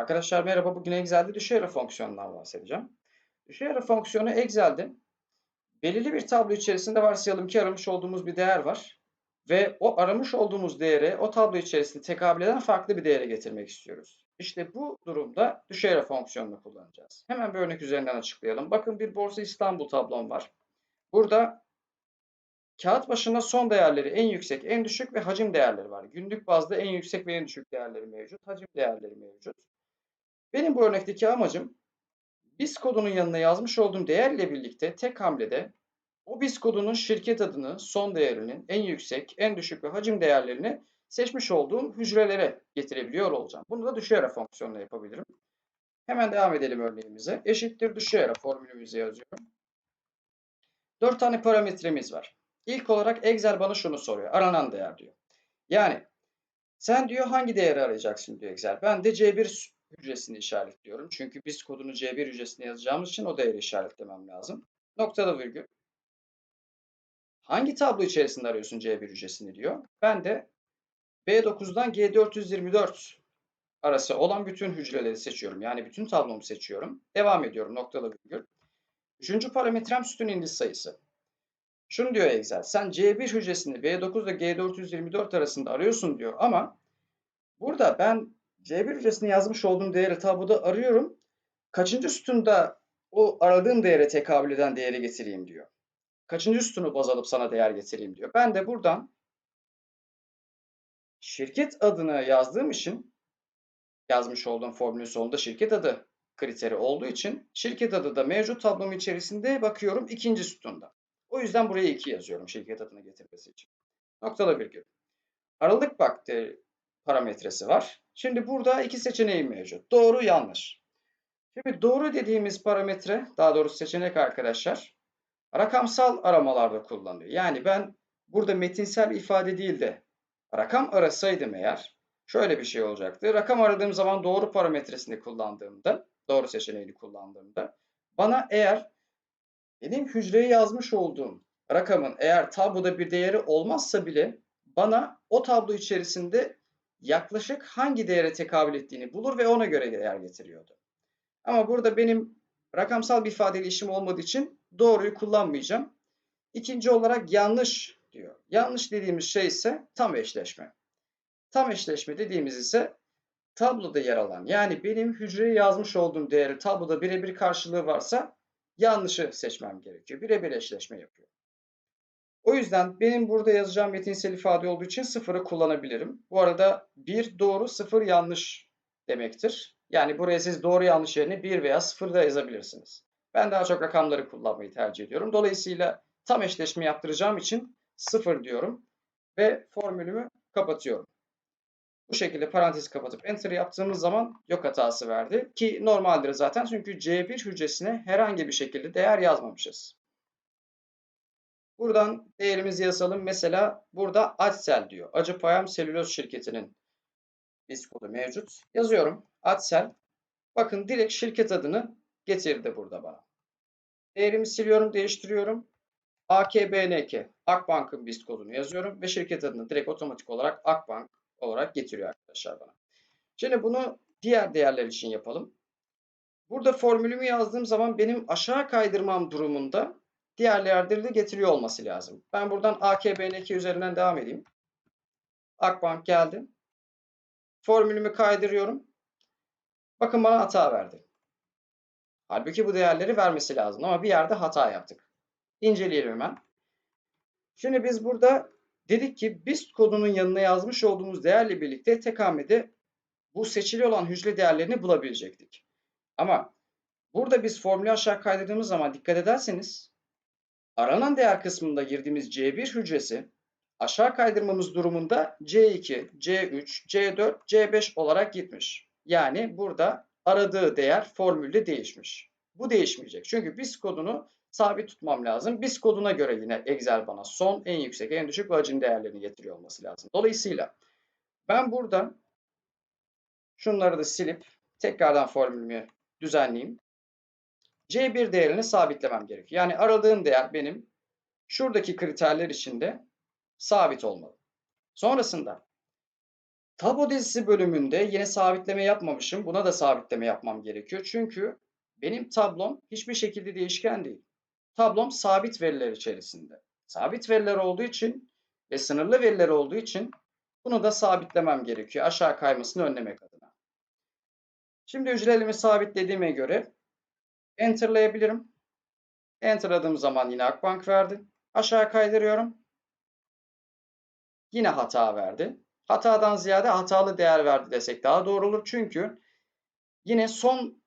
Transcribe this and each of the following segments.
Arkadaşlar merhaba. Bugün Excel'de düşey ara fonksiyonundan bahsedeceğim. Düşey ara fonksiyonu Excel'de belirli bir tablo içerisinde varsayalım ki aramış olduğumuz bir değer var. Ve o aramış olduğumuz değeri o tablo içerisinde tekabül eden farklı bir değere getirmek istiyoruz. İşte bu durumda düşey ara fonksiyonunu kullanacağız. Hemen bir örnek üzerinden açıklayalım. Bakın bir Borsa İstanbul tablom var. Burada kağıt başında son değerleri en yüksek, en düşük ve hacim değerleri var. Günlük bazda en yüksek ve en düşük değerleri mevcut. Hacim değerleri mevcut. Benim bu örnekteki amacım BIS kodunun yanına yazmış olduğum değerle birlikte tek hamlede o BIS kodunun şirket adını, son değerinin en yüksek, en düşük ve hacim değerlerini seçmiş olduğum hücrelere getirebiliyor olacağım. Bunu da ara fonksiyonla yapabilirim. Hemen devam edelim örneğimize. Eşittir ara formülümüzü yazıyorum. 4 tane parametremiz var. İlk olarak Excel bana şunu soruyor. Aranan değer diyor. Yani sen diyor hangi değeri arayacaksın diyor Excel. Ben de C1 hücresini işaretliyorum. Çünkü biz kodunu C1 hücresine yazacağımız için o değeri işaretlemem lazım. Noktada virgül. Hangi tablo içerisinde arıyorsun C1 hücresini diyor. Ben de B9'dan G424 arası olan bütün hücreleri seçiyorum. Yani bütün tablomu seçiyorum. Devam ediyorum noktalı virgül. Üçüncü parametrem sütun indiz sayısı. Şunu diyor Excel. Sen C1 hücresini B9 ile G424 arasında arıyorsun diyor ama burada ben C1 hücresine yazmış olduğum değeri tabloda arıyorum. Kaçıncı sütunda o aradığım değere tekabül eden değeri getireyim diyor. Kaçıncı sütunu baz alıp sana değer getireyim diyor. Ben de buradan şirket adını yazdığım için yazmış olduğum formülün sonunda şirket adı kriteri olduğu için şirket adı da mevcut tablom içerisinde bakıyorum ikinci sütunda. O yüzden buraya 2 yazıyorum şirket adını getirmesi için. Noktalı virgül. Aralık bakteri parametresi var. Şimdi burada iki seçeneğim mevcut. Doğru, yanlış. Şimdi doğru dediğimiz parametre, daha doğrusu seçenek arkadaşlar, rakamsal aramalarda kullanılıyor. Yani ben burada metinsel ifade değil de rakam arasaydım eğer şöyle bir şey olacaktı. Rakam aradığım zaman doğru parametresini kullandığımda, doğru seçeneğini kullandığımda bana eğer benim hücreye yazmış olduğum rakamın eğer tabloda bir değeri olmazsa bile bana o tablo içerisinde yaklaşık hangi değere tekabül ettiğini bulur ve ona göre değer getiriyordu. Ama burada benim rakamsal bir ifadeli işim olmadığı için doğruyu kullanmayacağım. İkinci olarak yanlış diyor. Yanlış dediğimiz şey ise tam eşleşme. Tam eşleşme dediğimiz ise tabloda yer alan yani benim hücreye yazmış olduğum değeri tabloda birebir karşılığı varsa yanlışı seçmem gerekiyor. Birebir eşleşme yapıyor. O yüzden benim burada yazacağım metinsel ifade olduğu için sıfırı kullanabilirim. Bu arada bir doğru sıfır yanlış demektir. Yani buraya siz doğru yanlış yerine bir veya sıfır da yazabilirsiniz. Ben daha çok rakamları kullanmayı tercih ediyorum. Dolayısıyla tam eşleşme yaptıracağım için sıfır diyorum ve formülümü kapatıyorum. Bu şekilde parantez kapatıp enter yaptığımız zaman yok hatası verdi. Ki normaldir zaten çünkü C1 hücresine herhangi bir şekilde değer yazmamışız. Buradan değerimizi yazalım. Mesela burada Adsel diyor. Acıpayam Selüloz şirketinin kodu mevcut. Yazıyorum. Adsel. Bakın direkt şirket adını getirdi burada bana. Değerimi siliyorum, değiştiriyorum. AKBNK, Akbank'ın BIST kodunu yazıyorum ve şirket adını direkt otomatik olarak Akbank olarak getiriyor arkadaşlar bana. Şimdi bunu diğer değerler için yapalım. Burada formülümü yazdığım zaman benim aşağı kaydırmam durumunda diğer değerleri de getiriyor olması lazım. Ben buradan AKBN2 üzerinden devam edeyim. Akbank geldi. Formülümü kaydırıyorum. Bakın bana hata verdi. Halbuki bu değerleri vermesi lazım ama bir yerde hata yaptık. İnceleyelim hemen. Şimdi biz burada dedik ki BIST kodunun yanına yazmış olduğumuz değerle birlikte tek bu seçili olan hücre değerlerini bulabilecektik. Ama burada biz formülü aşağı kaydırdığımız zaman dikkat ederseniz Aranan değer kısmında girdiğimiz C1 hücresi aşağı kaydırmamız durumunda C2, C3, C4, C5 olarak gitmiş. Yani burada aradığı değer formülde değişmiş. Bu değişmeyecek. Çünkü BIS kodunu sabit tutmam lazım. BIS koduna göre yine Excel bana son, en yüksek, en düşük ve değerlerini getiriyor olması lazım. Dolayısıyla ben burada şunları da silip tekrardan formülümü düzenleyeyim. C1 değerini sabitlemem gerekiyor. Yani aradığım değer benim şuradaki kriterler içinde sabit olmalı. Sonrasında Tablo dizisi bölümünde yine sabitleme yapmamışım. Buna da sabitleme yapmam gerekiyor. Çünkü benim tablom hiçbir şekilde değişken değil. Tablom sabit veriler içerisinde. Sabit veriler olduğu için ve sınırlı veriler olduğu için bunu da sabitlemem gerekiyor aşağı kaymasını önlemek adına. Şimdi hücrelerimi sabitlediğime göre enterlayabilirim. Enterladığım zaman yine Akbank verdi. Aşağı kaydırıyorum. Yine hata verdi. Hatadan ziyade hatalı değer verdi desek daha doğru olur. Çünkü yine son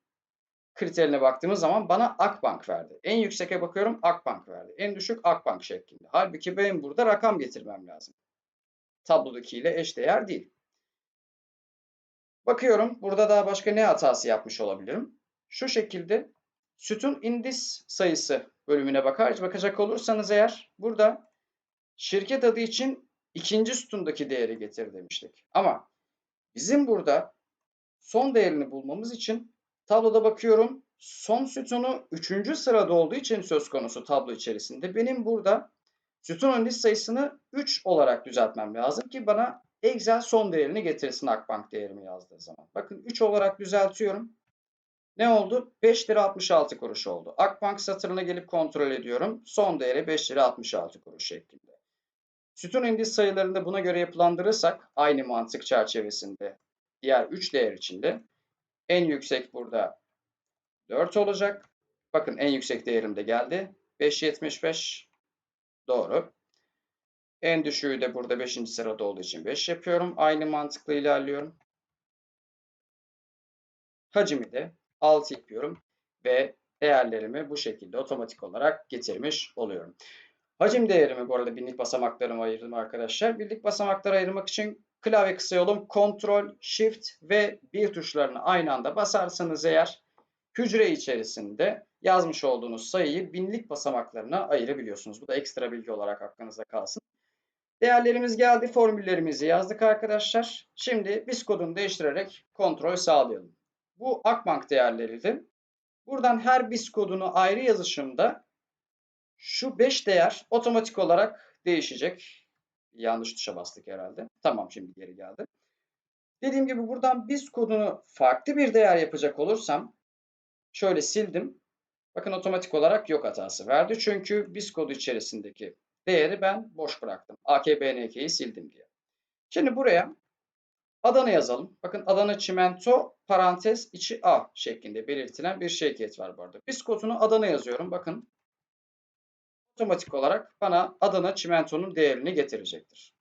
kriterine baktığımız zaman bana Akbank verdi. En yükseğe bakıyorum Akbank verdi. En düşük Akbank şeklinde. Halbuki benim burada rakam getirmem lazım. Tablodakiyle eşdeğer değil. Bakıyorum burada daha başka ne hatası yapmış olabilirim? Şu şekilde sütun indis sayısı bölümüne bakar, bakacak olursanız eğer burada şirket adı için ikinci sütundaki değeri getir demiştik. Ama bizim burada son değerini bulmamız için tabloda bakıyorum son sütunu üçüncü sırada olduğu için söz konusu tablo içerisinde. Benim burada sütun öndis sayısını 3 olarak düzeltmem lazım ki bana Excel son değerini getirsin Akbank değerimi yazdığı zaman. Bakın 3 olarak düzeltiyorum. Ne oldu? 5 lira 66 kuruş oldu. Akbank satırına gelip kontrol ediyorum. Son değeri 5 lira 66 kuruş şeklinde. Sütun indis sayılarını buna göre yapılandırırsak aynı mantık çerçevesinde diğer 3 değer içinde en yüksek burada 4 olacak. Bakın en yüksek değerim de geldi. 5.75 doğru. En düşüğü de burada 5. sırada olduğu için 5 yapıyorum. Aynı mantıkla ilerliyorum. Hacimi de 6 yapıyorum ve değerlerimi bu şekilde otomatik olarak getirmiş oluyorum. Hacim değerimi bu arada binlik basamaklarıma ayırdım arkadaşlar. Birlik basamakları ayırmak için klavye kısa yolum Ctrl, Shift ve bir tuşlarını aynı anda basarsanız eğer hücre içerisinde yazmış olduğunuz sayıyı binlik basamaklarına ayırabiliyorsunuz. Bu da ekstra bilgi olarak aklınızda kalsın. Değerlerimiz geldi. Formüllerimizi yazdık arkadaşlar. Şimdi biz kodunu değiştirerek kontrol sağlayalım. Bu Akbank değerleriydi. Buradan her BIS kodunu ayrı yazışımda şu 5 değer otomatik olarak değişecek. Yanlış tuşa bastık herhalde. Tamam şimdi geri geldi. Dediğim gibi buradan BIS kodunu farklı bir değer yapacak olursam şöyle sildim. Bakın otomatik olarak yok hatası verdi. Çünkü BIS kodu içerisindeki değeri ben boş bıraktım. AKBNK'yi sildim diye. Şimdi buraya Adana yazalım. Bakın Adana çimento parantez içi A şeklinde belirtilen bir şirket var bu arada. BIS kodunu Adana yazıyorum. Bakın otomatik olarak bana Adana çimentonun değerini getirecektir.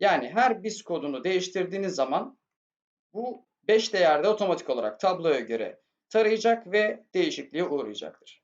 Yani her BIS kodunu değiştirdiğiniz zaman bu 5 değerde otomatik olarak tabloya göre tarayacak ve değişikliğe uğrayacaktır.